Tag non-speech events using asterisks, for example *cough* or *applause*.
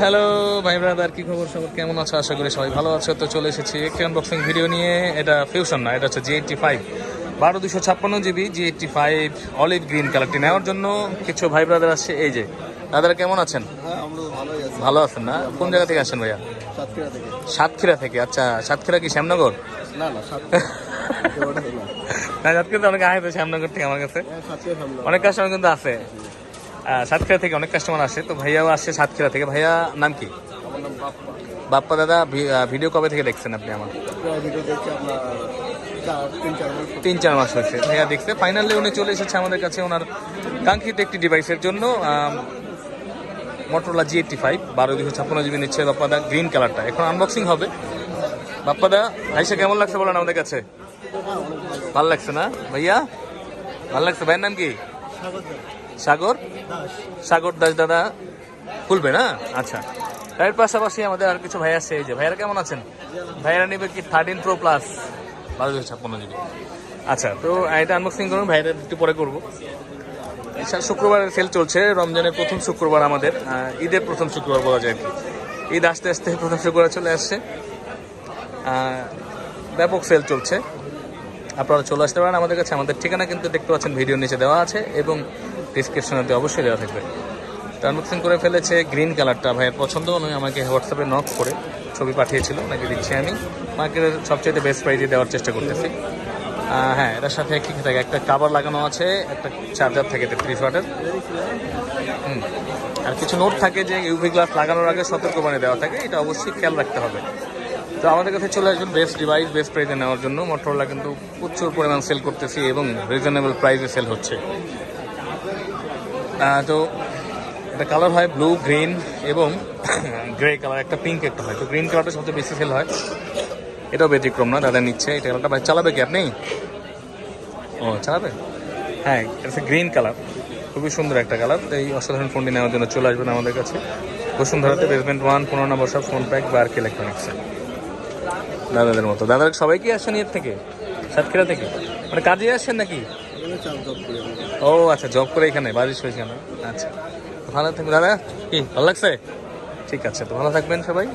Hello ভাই brother কি খবর সবার? কেমন আছো? আশা করি সবাই ভালো আছো। তো চলে এসেছি একটি আনবক্সিং ভিডিও নিয়ে। এটা ফিউশন না এটা হচ্ছে জি এইটটি ফাইভ বারো দুশো ছাপ্পান্ন GB G eighty five olive green কালারটি নেওয়ার জন্য কিছু ভাই ব্রাদার আসছে। এই যে দাদারা কেমন আছেন? হ্যাঁ ভালো আছেন না? কোন জায়গা থেকে আসেন ভাইয়া? সাতক্ষীরা থেকে। আচ্ছা সাতক্ষীরা কি শ্যামনগর? না না সাতক্ষীরা। তো অনেক আয় তো শ্যামনগর থেকে আমার কাছে। হ্যাঁ। অনেক কাস্টমার কিন্তু আছে। আহ, সাতক্ষীরা থেকে অনেক কাস্টমার আসে। তো ভাইয়াও আসছে সাতক্ষীরা থেকে। ভাইয়া নাম কি? বাপ্পা। দাদা ভিডিও কবে থেকে দেখছেন আপনি আমার? তিন চার মাস হয়েছে। ভাইয়া দেখছে। ফাইনালি উনি চলে এসেছে আমাদের কাছে। ওনার কাঙ্ক্ষিত একটি ডিভাইসের জন্য মোটরোলা জি এইটটি ফাইভ বারো দুশো ছাপ্পান্ন জিবি নিচ্ছে বাপ্পাদা গ্রিন কালারটা এখন আনবক্সিং হবে। বাপ্পাদা ভাইসা কেমন লাগছে বলেন আমাদের কাছে? ভালো। লাগছে না? ভাইয়া ভালো লাগছে। ভাইয়ের নাম কি? সাগর? সাগর দাস দাদা খুলবে না? আচ্ছা। এর পাশাপাশি আমাদের আর কিছু ভাই আছে, এই যে ভাইয়ারা কেমন আছেন? ভাইয়ারা নেবে কি থার্টিন প্রো প্লাস বারো দুশো ছাপ্পান্ন জিবি আচ্ছা তো এটা আনবক্সিং করুন ভাইয়ারা একটু পরে করব। এছাড়া শুক্রবারের সেল চলছে, রমজানের প্রথম শুক্রবার আমাদের ঈদের প্রথম শুক্রবার বলা যায়। ঈদ আস্তে আস্তে প্রথম শুক্রবার চলে আসছে। ব্যাপক সেল চলছে। আপনারা চলে আসতে পারেন আমাদের কাছে, আমাদের ঠিকানা কিন্তু দেখতে পাচ্ছেন, ভিডিওর নিচে দেওয়া আছে। এবং ডিসক্রিপশনেতে অবশ্যই দেওয়া থাকবে। তো আনবক্সিং করে ফেলেছে গ্রিন কালারটা ভাইয়ের পছন্দ উনি আমাকে হোয়াটসঅ্যাপে নক করে ছবি পাঠিয়েছিল ওনাকে দিচ্ছি আমি। মার্কেটের সবচেয়ে বেস্ট প্রাইজে দেওয়ার চেষ্টা করতেছি। হ্যাঁ এটার সাথে কি থাকে একটা কাভার লাগানো আছে, একটা চার্জার থাকে তেত্রিশ ওয়াটের। হুম, আর কিছু নোট থাকে যে ইউভি গ্লাস লাগানোর আগে সতর্কবাণী দেওয়া থাকে, এটা অবশ্যই খেয়াল রাখতে হবে। তো আমাদের কাছে চলে আসবেন বেস্ট ডিভাইস বেস্ট প্রাইজে নেওয়ার জন্য। মোটরলা কিন্তু প্রচুর পরিমাণ সেল করতেছি এবং রিজনেবল প্রাইসে সেল হচ্ছে। তো এটা কালার হয় ব্লু গ্রিন এবং *coughs* গ্রে কালার একটা পিঙ্ক একটা হয়। তো গ্রিন কালারটা সবচেয়ে বেশি সেল হয়। এটাও ব্যতিক্রম না, দাদা নিচ্ছে। এটা কালারটা ভাই চালাবে কি আপনি? ও, চালাবে? হ্যাঁ এটা গ্রিন কালার খুবই সুন্দর একটা কালার এই অসাধারণ ফোনটি নেওয়ার জন্য চলে আসবেন আমাদের কাছে। বসুন্ধরাতে বেসমেন্ট ওয়ান পনেরো নম্বর সব ফোন প্যাক বা আর কি ইলেকট্রনিক্স দাদাদের মতো। দাদার সবাই কি আসছেন এর থেকে? সাতক্ষীরা থেকে? মানে কাজে আসছেন নাকি। ও আচ্ছা জব করে এখানে, বাড়ির এখানে আচ্ছা ভালো থাকবেন। দাদা, কি, ভালো লাগছে? ঠিক আছে, তো ভালো থাকবেন সবাই।